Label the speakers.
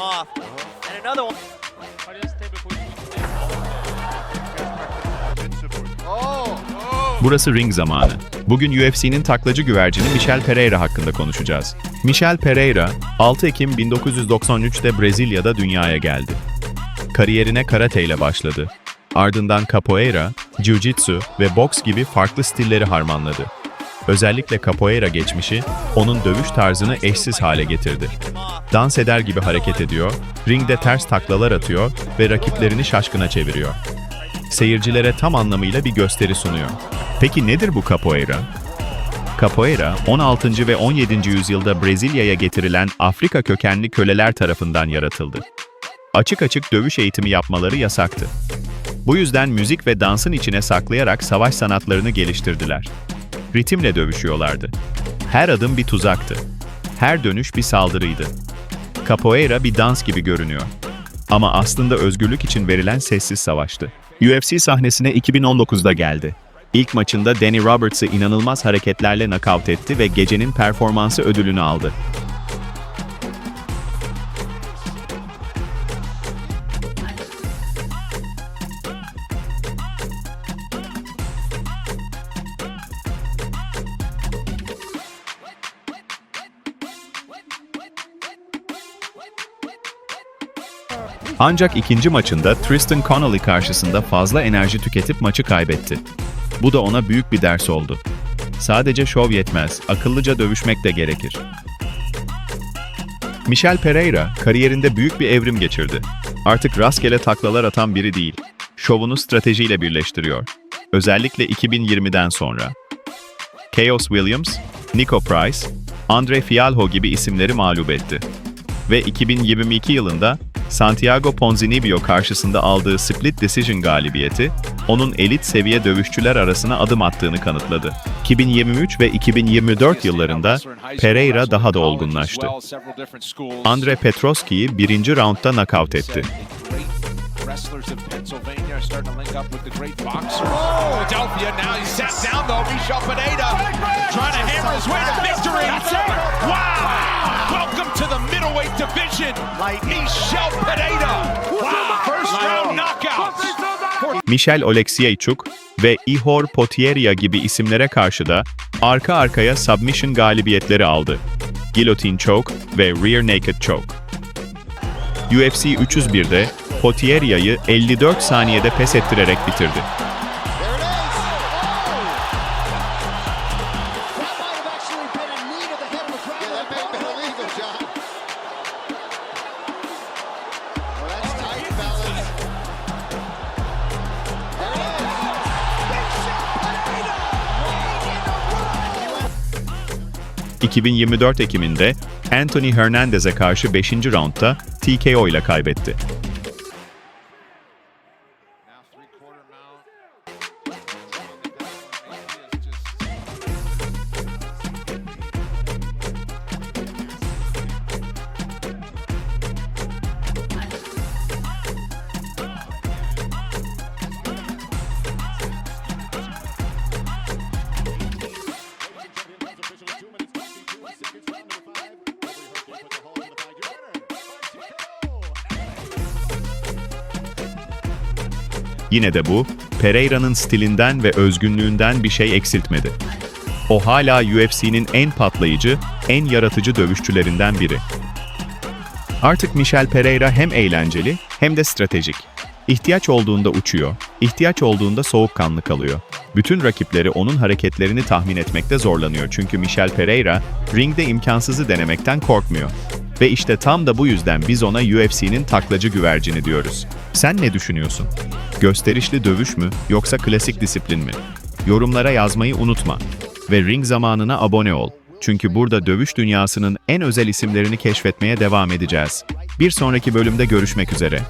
Speaker 1: off. And another one.
Speaker 2: Burası ring zamanı. Bugün UFC'nin taklacı güvercini Michel Pereira hakkında konuşacağız. Michel Pereira, 6 Ekim 1993'te Brezilya'da dünyaya geldi. Kariyerine karate ile başladı. Ardından capoeira, jiu-jitsu ve boks gibi farklı stilleri harmanladı. Özellikle capoeira geçmişi, onun dövüş tarzını eşsiz hale getirdi. Dans eder gibi hareket ediyor, ringde ters taklalar atıyor ve rakiplerini şaşkına çeviriyor seyircilere tam anlamıyla bir gösteri sunuyor. Peki nedir bu capoeira? Capoeira, 16. ve 17. yüzyılda Brezilya'ya getirilen Afrika kökenli köleler tarafından yaratıldı. Açık açık dövüş eğitimi yapmaları yasaktı. Bu yüzden müzik ve dansın içine saklayarak savaş sanatlarını geliştirdiler. Ritimle dövüşüyorlardı. Her adım bir tuzaktı. Her dönüş bir saldırıydı. Capoeira bir dans gibi görünüyor. Ama aslında özgürlük için verilen sessiz savaştı. UFC sahnesine 2019'da geldi. İlk maçında Danny Roberts'ı inanılmaz hareketlerle nakavt etti ve gecenin performansı ödülünü aldı. Ancak ikinci maçında Tristan Connolly karşısında fazla enerji tüketip maçı kaybetti. Bu da ona büyük bir ders oldu. Sadece şov yetmez, akıllıca dövüşmek de gerekir. Michel Pereira kariyerinde büyük bir evrim geçirdi. Artık rastgele taklalar atan biri değil, şovunu stratejiyle birleştiriyor. Özellikle 2020'den sonra. Chaos Williams, Nico Price, Andre Fialho gibi isimleri mağlup etti. Ve 2022 yılında Santiago Ponzinibbio karşısında aldığı split decision galibiyeti, onun elit seviye dövüşçüler arasına adım attığını kanıtladı. 2023 ve 2024 yıllarında Pereira daha da olgunlaştı. Andre Petroski'yi birinci roundda nakavt etti.
Speaker 3: Wrestlers of Pennsylvania are starting to link up with the great boxers. Oh, Philadelphia now he's sat down though. Michel Pineda trying to hammer his way to victory. Wow! Welcome to the middleweight division. Michel
Speaker 2: Michel Oleksiejczuk ve Ihor Potieria gibi isimlere karşı da arka arkaya submission galibiyetleri aldı. Guillotine Choke ve Rear Naked Choke. UFC 301'de Potieria'yı 54 saniyede pes ettirerek bitirdi. 2024 Ekim'inde Anthony Hernandez'e karşı 5. roundda TKO ile kaybetti. Yine de bu, Pereira'nın stilinden ve özgünlüğünden bir şey eksiltmedi. O hala UFC'nin en patlayıcı, en yaratıcı dövüşçülerinden biri. Artık Michel Pereira hem eğlenceli hem de stratejik. İhtiyaç olduğunda uçuyor, ihtiyaç olduğunda soğukkanlı kalıyor. Bütün rakipleri onun hareketlerini tahmin etmekte zorlanıyor çünkü Michel Pereira ringde imkansızı denemekten korkmuyor. Ve işte tam da bu yüzden biz ona UFC'nin taklacı güvercini diyoruz. Sen ne düşünüyorsun? Gösterişli dövüş mü yoksa klasik disiplin mi? Yorumlara yazmayı unutma. Ve ring zamanına abone ol. Çünkü burada dövüş dünyasının en özel isimlerini keşfetmeye devam edeceğiz. Bir sonraki bölümde görüşmek üzere.